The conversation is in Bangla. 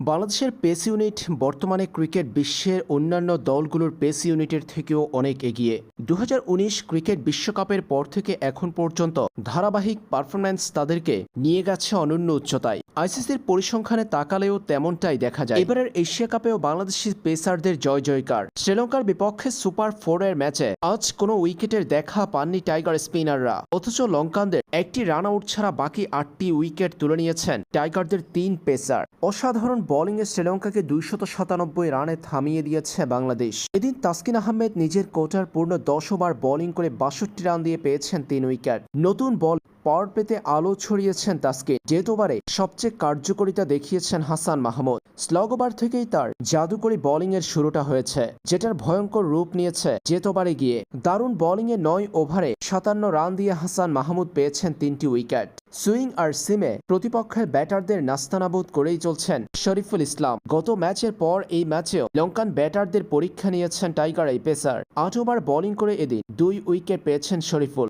বাংলাদেশের পেস ইউনিট বর্তমানে ক্রিকেট বিশ্বের অন্যান্য দলগুলোর পেস ইউনিটের থেকেও অনেক এগিয়ে। দু হাজার উনিশ ক্রিকেট বিশ্বকাপের পর থেকে এখন পর্যন্ত ধারাবাহিক পারফরম্যান্স তাদেরকে নিয়ে গেছে অনন্য উচ্চতায়। আইসিসির পরিসংখ্যানে তাকালেও তেমনটাই দেখা যায়। এবারের এশিয়া কাপেও বাংলাদেশি পেসারদের জয় জয়কার। শ্রীলঙ্কার বিপক্ষে সুপার ফোরের ম্যাচে আজ কোনো উইকেটের দেখা পাননি টাইগার স্পিনাররা। অথচ লঙ্কানদের একটি রান আউট ছাড়া বাকি আটটি উইকেট তুলে নিয়েছেন টাইগারদের তিন পেসার। অসাধারণ বোলিংয়ে শ্রীলঙ্কাকে দুইশত সাতানব্বই রানে থামিয়ে দিয়েছে বাংলাদেশ। এদিন তাসকিন আহমেদ নিজের কোটার পূর্ণ দশ ওভার বোলিং করে বাষট্টি রান দিয়ে পেয়েছেন তিন উইকেট। নতুন বল পাওয়ার পেতে আলো ছড়িয়েছেন যেহেতু ওভারে সবচেয়ে কার্যকরিতা দেখিয়েছেন হাসান মাহমুদ। স্লগ ওভার থেকেই তার জাদুকরী বোলিংয়ের শুরুটা হয়েছে, যেটার ভয়ঙ্কর রূপ নিয়েছে জেত ওভারে গিয়ে। দারুণ বোলিংয়ে নয় ওভারে সাতান্ন রান দিয়ে হাসান মাহমুদ পেয়েছেন তিনটি উইকেট। সুইং আর সিমে প্রতিপক্ষের ব্যাটারদের নাস্তানাবুদ করেই চলছেন শরীফুল ইসলাম। গত ম্যাচের পর এই ম্যাচেও লঙ্কান ব্যাটারদের পরীক্ষা নিয়েছেন টাইগার এই পেসার। আট ওভার বোলিং করে এদিন দুই উইকেট পেয়েছেন শরীফুল।